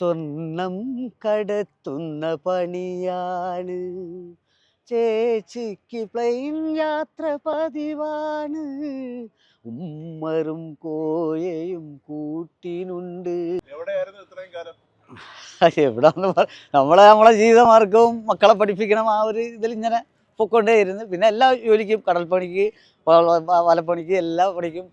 സ്വർണം കടത്തുന്ന പണിയാണ്. ചേച്ചിക്ക് പ്ലെയിൻ യാത്ര പതിവാണ്. ഉമ്മറും കോയയും കൂട്ടിനുണ്ട്. എവിടാന്ന് നമ്മളെ നമ്മളെ ജീവിതമാർഗവും മക്കളെ പഠിപ്പിക്കണം ആ ഒരു ഇതിൽ ഇങ്ങനെ പൊക്കൊണ്ടേയിരുന്നു. പിന്നെ എല്ലാ ജോലിക്കും കടൽപ്പണിക്ക് വലപ്പണിക്ക് എല്ലാ പണിക്കും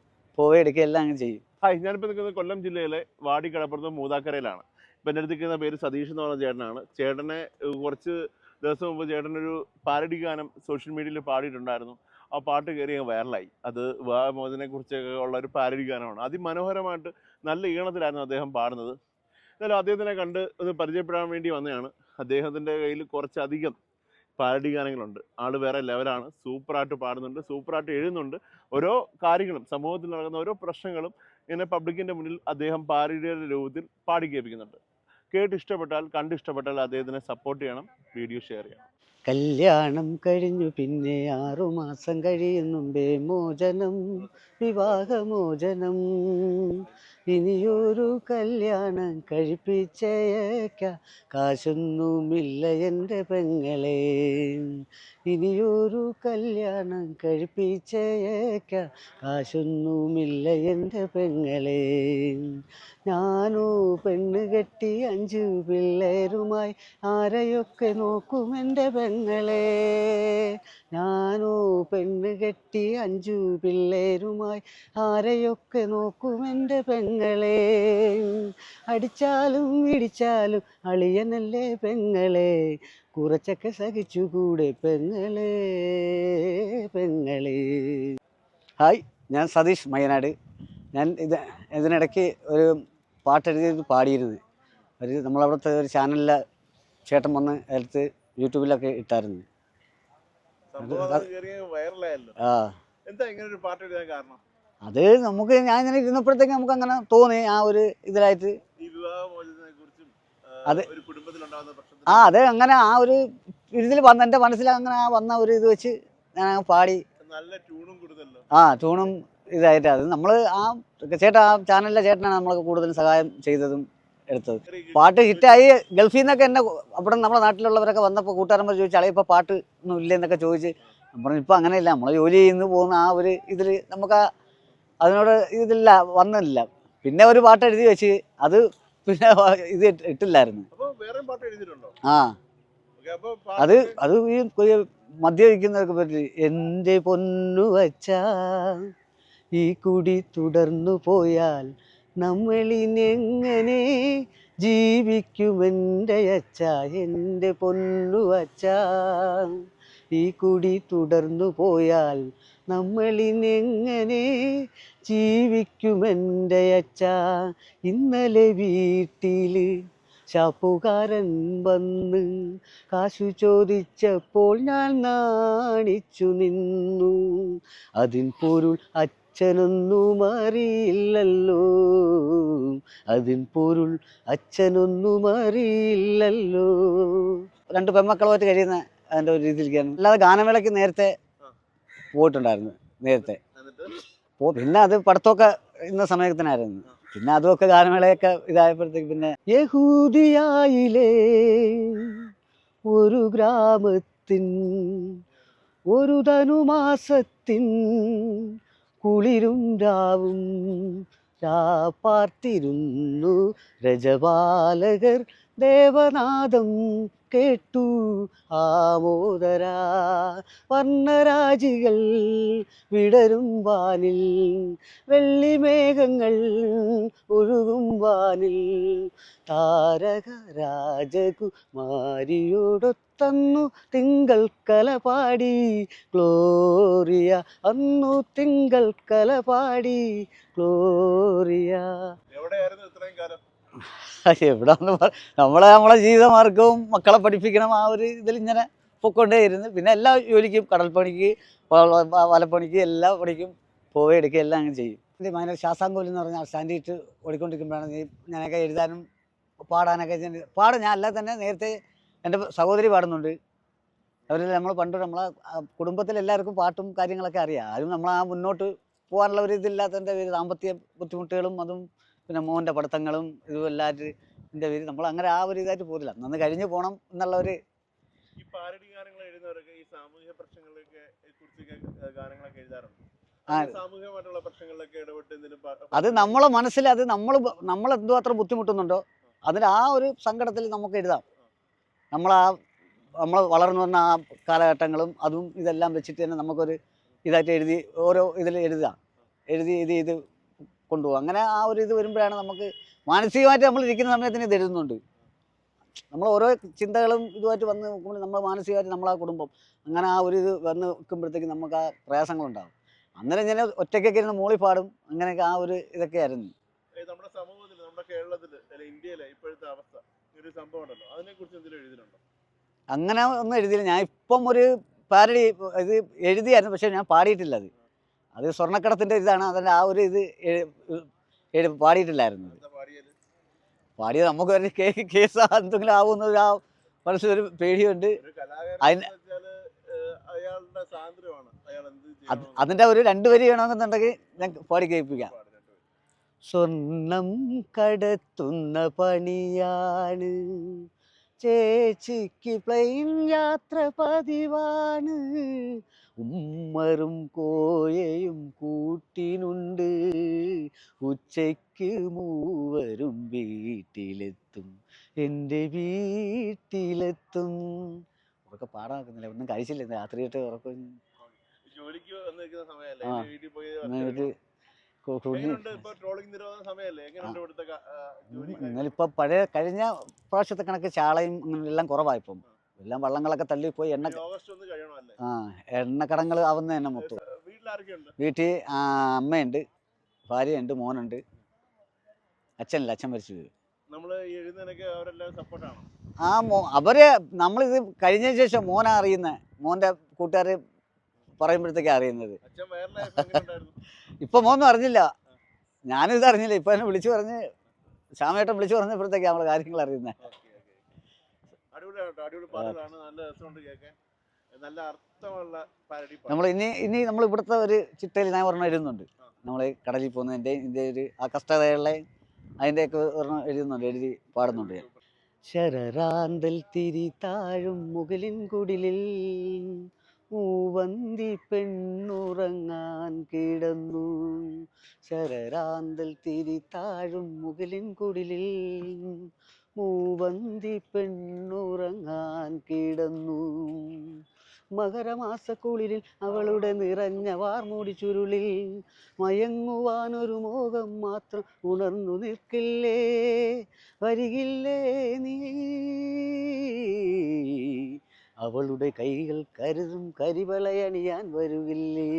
എടുക്കുക എല്ലാം അങ്ങനെ ചെയ്യും. ഹായ് ഞാനിപ്പോൾ നിൽക്കുന്നത് കൊല്ലം ജില്ലയിലെ വാടി കടപ്പുറത്ത് മൂതാക്കരയിലാണ്. എന്റെ അടുത്ത് നിൽക്കുന്ന പേര് സതീഷ് എന്ന് പറഞ്ഞ ചേട്ടനാണ്. ചേട്ടനെ കുറച്ച് ദിവസം മുമ്പ് ചേട്ടനൊരു പാരഡി ഗാനം സോഷ്യൽ മീഡിയയിൽ പാടിയിട്ടുണ്ടായിരുന്നു. ആ പാട്ട് കയറി വൈറലായി. അത് വിവാഹമോചനെ കുറിച്ചൊക്കെ ഉള്ള ഒരു പാരഡി ഗാനമാണ്. അതിമനോഹരമായിട്ട് നല്ല ഈണത്തിലായിരുന്നു അദ്ദേഹം പാടുന്നത്. എന്നാലും അദ്ദേഹത്തിനെ കണ്ട് ഒന്ന് പരിചയപ്പെടാൻ വേണ്ടി വന്നതാണ്. അദ്ദേഹത്തിന്റെ കയ്യിൽ കുറച്ചധികം പാരഡി ഗാനങ്ങളുണ്ട്. ആൾ വേറെ ലെവലാണ്. സൂപ്പറായിട്ട് പാടുന്നുണ്ട്. സൂപ്പറായിട്ട് എഴുതുന്നുണ്ട്. ഓരോ കാര്യങ്ങളും സമൂഹത്തിൽ നടക്കുന്ന ഓരോ പ്രശ്നങ്ങളും ഇങ്ങനെ പബ്ലിക്കിന്റെ മുന്നിൽ അദ്ദേഹം പാരഡിയുടെ രൂപത്തിൽ പാടി കേൾപ്പിക്കുന്നുണ്ട്. കേട്ട് ഇഷ്ടപ്പെട്ടാൽ കണ്ട് ഇഷ്ടപ്പെട്ടാൽ അദ്ദേഹത്തിനെ സപ്പോർട്ട് ചെയ്യണം വീഡിയോ ഷെയർ ചെയ്യണം. കല്യാണം കഴിഞ്ഞു പിന്നെ ആറുമാസം കഴിയുന്നുമ്പേ മോചനം വിവാഹമോചനം. ഇനിയൊരു കല്യാണം കഴിപ്പിച്ചേക്ക കാശൊന്നുമില്ല എന്റെ പെങ്ങളെ. ഇനിയൊരു കല്യാണം കഴിപ്പിച്ചേക്ക കാശൊന്നുമില്ല എന്റെ പെങ്ങളെ. ഞാനോ പെണ്ണ് കെട്ടി അഞ്ചു പിള്ളേരുമായി ആരെയൊക്കെ നോക്കും എന്റെ പെങ്ങളെ ഞാനോ പെണ്ണ് കെട്ടി അഞ്ചു പിള്ളേരുമായി ആരെയൊക്കെ നോക്കും എന്റെ പെങ്ങളെ? അടിച്ചാലും ഇടിച്ചാലും അളിയനല്ലേ പെങ്ങളെ? കുറച്ചൊക്കെ സഹിച്ചുകൂടെ പെങ്ങളെ പെങ്ങളെ. ഹായ് ഞാൻ സതീഷ് മയ്യനാട്. ഞാൻ ഇത് ഇതിനിടയ്ക്ക് ഒരു പാട്ടെഴുതി പാടിയിരുന്നു. ഒരു നമ്മളവിടുത്തെ ഒരു ചാനലിലെ ചേട്ടൻ വന്ന് എടുത്ത് യൂട്യൂബിലൊക്കെ ഇട്ടായിരുന്നു. അത് ആ. നമുക്ക് ഞാൻ ഇങ്ങനെ ഇരുന്നപ്പോഴത്തേക്ക് നമുക്ക് അങ്ങനെ തോന്നി ആ ഒരു ഇതിലായിട്ട്. അതെ ആ അത് അങ്ങനെ ആ ഒരു ഇതിൽ വന്ന എന്റെ മനസ്സിൽ അങ്ങനെ ആ വന്ന ഒരു ഇത് വെച്ച് ഞാൻ പാടി. ആ ട്യൂണും ഇതായിട്ട്. അത് നമ്മൾ ആ ചേട്ടാ ആ ചാനലിലെ ചേട്ടനാണ് നമ്മളൊക്കെ കൂടുതലും സഹായം ചെയ്തതും എടുത്തത്. പാട്ട് ഹിറ്റായി ഗൾഫിൽ നിന്നൊക്കെ എന്നെ അവിടെ നമ്മുടെ നാട്ടിലുള്ളവരൊക്കെ വന്നപ്പോൾ കൂട്ടുകാരന്മാർ ചോദിച്ചു അളെ ഇപ്പോൾ പാട്ട് ഒന്നും ഇല്ലെന്നൊക്കെ ചോദിച്ച്. പറഞ്ഞു ഇപ്പം അങ്ങനെയല്ല നമ്മൾ ജോലി ചെയ്യുന്നു പോകുന്ന ആ ഒരു ഇതിൽ നമുക്ക് ആ അതിനോട് ഇതില്ല വന്നില്ല. പിന്നെ ഒരു പാട്ട് എഴുതി വെച്ച് അത് പിന്നെ ഇത് ഇട്ടില്ലായിരുന്നു. ആ. അത് അത് ഈ കൊ- മദ്യപിക്കുന്നതൊക്കെ പറ്റി എന്റെ പൊന്നു വച്ചാൽ ഈ കുടി തുടർന്നു പോയാൽ നമ്മളിനെങ്ങനെ ജീവിക്കുമെന്റെ അച്ഛ എന്റെ പൊന്നു അച്ഛ ഈ കുടി തുടർന്നു പോയാൽ നമ്മളിനെങ്ങനെ ജീവിക്കുമെന്റെ അച്ഛ ഇന്നലെ വീട്ടിൽ ശാപ്പുകാരൻ വന്ന് കാശു ചോദിച്ചപ്പോൾ ഞാൻ നാണിച്ചു നിന്നു. അതിൻ പൊരുൾ അച്ഛനൊന്നും അറിയില്ലല്ലോ അതിൻ പൊരുൾ അച്ഛനൊന്നും അറിയില്ലല്ലോ രണ്ട് പെമ്മക്കളുമായിട്ട് കഴിയുന്ന അതിന്റെ ഒരു രീതിയിലേക്കാണ് അല്ലാതെ ഗാനമേളയ്ക്ക് നേരത്തെ പോയിട്ടുണ്ടായിരുന്നു നേരത്തെ. പോ പിന്നെ അത് പഠിത്തമൊക്കെ ഇന്ന സമയത്തിനായിരുന്നു. പിന്നെ അതൊക്കെ ഗാനമേളയൊക്കെ ഇതായപ്പോഴത്തേക്ക് പിന്നെ യഹൂദിയായിലെ ഒരു ഗ്രാമത്തിൻ ഒരു ധനുമാസത്തിൻ കുളിരും രാവും പാർത്തിരുന്നു രജപാലകർ ദേവനാദം കേട്ടു. ആമോദരാ വർണരാജികൾ വിടരും വാനിൽ. വെള്ളിമേഘങ്ങൾ ഒഴുകും വാനിൽ. താരക രാജകുമാരിയോടൊത്തന്നു തിങ്കൾ കല പാടി. ഗ്ലോറിയ അന്നു തിങ്കൾ കല പാടി. ഗ്ലോറിയ. എവിടാന്ന് നമ്മളെ നമ്മളെ ജീവിതമാർഗവും മക്കളെ പഠിപ്പിക്കണം ആ ഒരു ഇതിൽ ഇങ്ങനെ പൊക്കൊണ്ടേയിരുന്നു പിന്നെ എല്ലാ ജോലിക്കും കടൽപ്പണിക്ക് വലപ്പണിക്ക് എല്ലാ പണിക്കും പോവെടുക്കുക എടുക്കുക എല്ലാം അങ്ങനെ ചെയ്യും. ഇത് ഭയങ്കര ശാസ്താംകോലി എന്ന് പറഞ്ഞാൽ സ്റ്റാൻഡ് ഇട്ട് ഓടിക്കൊണ്ടിരിക്കുമ്പോഴാണ് ഞാനൊക്കെ എഴുതാനും പാടാനൊക്കെ പാടും. ഞാൻ അല്ലാതെ തന്നെ നേരത്തെ എന്റെ സഹോദരി പാടുന്നുണ്ട്. അവരിൽ നമ്മൾ പണ്ട് നമ്മളെ കുടുംബത്തിലെല്ലാവർക്കും കുടുംബത്തിൽ എല്ലാവർക്കും പാട്ടും കാര്യങ്ങളൊക്കെ അറിയാം. ആരും നമ്മൾ ആ മുന്നോട്ട് പോകാനുള്ള ഒരു ഇതില്ലാത്തതിന്റെ പേര് സാമ്പത്തിക ബുദ്ധിമുട്ടുകളും അതും പിന്നെ മോന്റെ പഠിത്തങ്ങളും ഇതും എല്ലാവരും എന്റെ പേര് നമ്മൾ അങ്ങനെ ആ ഒരു ഇതായിട്ട് പോരില്ല നന്ന് കഴിഞ്ഞ് പോകണം എന്നുള്ള ഒരു ഈ പാരഡി ഗാനങ്ങൾ എഴുതുന്നവരൊക്കെ ഈ സാമൂഹിക കുറിച്ചൊക്കെ ഗാനങ്ങളൊക്കെ എഴുതാറുണ്ട്? അത് നമ്മളെ മനസ്സിൽ അത് നമ്മൾ നമ്മൾ എന്തുമാത്രം ബുദ്ധിമുട്ടുന്നുണ്ടോ? അതിന് ആ ഒരു സങ്കടത്തിൽ നമുക്ക് എഴുതാം. നമ്മൾ ആ നമ്മൾ വളർന്നു വന്ന ആ കാലഘട്ടങ്ങളും അതും ഇതെല്ലാം വെച്ചിട്ട് തന്നെ നമുക്കൊരു ഇതായിട്ട് എഴുതി ഓരോ ഇതിൽ എഴുതാം. എഴുതി ഇത് ഇത് കൊണ്ടുപോകും. അങ്ങനെ ആ ഒരു ഇത് വരുമ്പോഴാണ് നമുക്ക് മാനസികമായിട്ട് നമ്മൾ ഇരിക്കുന്ന സമയത്തിന് ഇത് എഴുതുന്നുണ്ട്. നമ്മൾ ഓരോ ചിന്തകളും ഇതുമായിട്ട് വന്ന് നോക്കുമ്പോൾ നമ്മൾ മാനസികമായിട്ട് നമ്മളാ കുടുംബം. അങ്ങനെ ആ ഒരു ഇത് വന്ന് നിൽക്കുമ്പോഴത്തേക്ക് നമുക്ക് ആ പ്രയാസങ്ങളുണ്ടാകും. അന്നേരം ഇങ്ങനെ ഒറ്റയ്ക്കൊക്കെ ഇരുന്ന് മൂളി പാടും. അങ്ങനെയൊക്കെ ആ ഒരു ഇതൊക്കെ ആയിരുന്നു. നമ്മുടെ സമൂഹത്തിൽ നമ്മുടെ കേരളത്തിൽ ഇന്ത്യയിലെ ഇപ്പോഴത്തെ അവസ്ഥ? ഒരു സംഭവം ഉണ്ടല്ലോ അതിനെക്കുറിച്ച് എന്തെങ്കിലും എഴുതിയിട്ടുണ്ടോ? അങ്ങനെ ഒന്നും എഴുതിയില്ല. ഞാൻ ഇപ്പം ഒരു പാരഡി ഇത് എഴുതിയായിരുന്നു പക്ഷെ ഞാൻ പാടിയിട്ടില്ല അത്. അത് സ്വർണക്കടത്തിന്റെ ഇതാണ്. അതിന്റെ ആ ഒരു ഇത് പാടിയിട്ടില്ലായിരുന്നു പാടിയത്? നമുക്ക് ഒരു കേസ് എന്തെങ്കിലും ആവുന്ന ഒരു ആ മനസ്സിലൊരു പേടിയുണ്ട്. ഒരു പേടിയുണ്ട് അതിന് അതിന്റെ ഒരു രണ്ട് വരി വേണമെന്നുണ്ടെങ്കിൽ ഞാൻ പാടി കേൾപ്പിക്കാം. സ്വർണം കടത്തുന്ന പണിയാണ്. ചേച്ചിക്ക് പ്ലെയിൻ യാത്ര പതിവാണ്. ഉമ്മറും കോയയും കൂട്ടിനുണ്ട്. ഉച്ചയ്ക്ക് മൂവരും വീട്ടിലെത്തും. എന്റെ വീട്ടിലെത്തും. ഉറക്കെ പാടാൻ നോക്കുന്നില്ല ഒന്നും കഴിച്ചില്ല. രാത്രി രാത്രിയിട്ട് ഉറക്കം. ജോലിക്ക് വന്നിരിക്കുന്ന സമയമല്ലേ? വീട്ടിൽ പോയി ഇന്നലിപ്പോ പഴയ കഴിഞ്ഞ പ്രാവശ്യത്തെ കണക്ക് ചാളയും എല്ലാം കുറവായിപ്പം. എല്ലാം വള്ളങ്ങളൊക്കെ തള്ളിപ്പോയി എണ്ണ ആ എണ്ണക്കടങ്ങൾ ആവുന്ന തന്നെ മൊത്തം. വീട്ടിൽ അമ്മയുണ്ട് ഭാര്യയുണ്ട് മോനുണ്ട്. അച്ഛനില്ല അച്ഛൻ മരിച്ചു സപ്പോർട്ടാണ്? ആ മോ അവർ നമ്മളിത് കഴിഞ്ഞതിന് ശേഷം മോനാ അറിയുന്നത് മോന്റെ കൂട്ടുകാർ പറയുമ്പോഴത്തേക്കാണ് അറിയുന്നത്. ഇപ്പം മോനൊന്നും അറിഞ്ഞില്ല. ഞാനിത് അറിഞ്ഞില്ല. ഇപ്പം എന്നെ വിളിച്ചു പറഞ്ഞ് ശ്യാമേട്ടൻ വിളിച്ചു പറഞ്ഞപ്പോഴത്തേക്ക് നമ്മൾ കാര്യങ്ങൾ അറിയുന്നത് നമ്മൾ ഇനി ഇനി നമ്മൾ ഇവിടുത്തെ ഒരു ചിട്ടയിൽ ഞാൻ ഒരെണ്ണം എഴുതുന്നുണ്ട്. നമ്മൾ കടലിൽ പോകുന്നതിന്റെ ഇതിന്റെ ഒരു ആ കഷ്ടതകളെ അതിന്റെയൊക്കെ ഒരെണ്ണം എഴുതുന്നുണ്ട്. എഴുതി പാടുന്നുണ്ട് ഞാൻ. ശരറാന്തൽ തിരി താഴും മുകളിൻ കുടിലിൽ മൂവന്തി പെണ്ണുറങ്ങാൻ കിടന്നു. ശരരാന്തൽ തിരി താഴും മുകളിൻ കുടിലിൽ മൂവന്തി പെണ്ണുറങ്ങാൻ കിടന്നു. മകരമാസക്കുളിരിൽ അവളുടെ നിറഞ്ഞ വാർമൂടി ചുരുളിൽ മയങ്ങുവാനൊരു മോഹം മാത്രം ഉണർന്നു നിൽക്കില്ലേ? വരികില്ലേ നീ? അവളുടെ കൈകൾ കരുതും കരിവളയണിയാൻ വരുകില്ലേ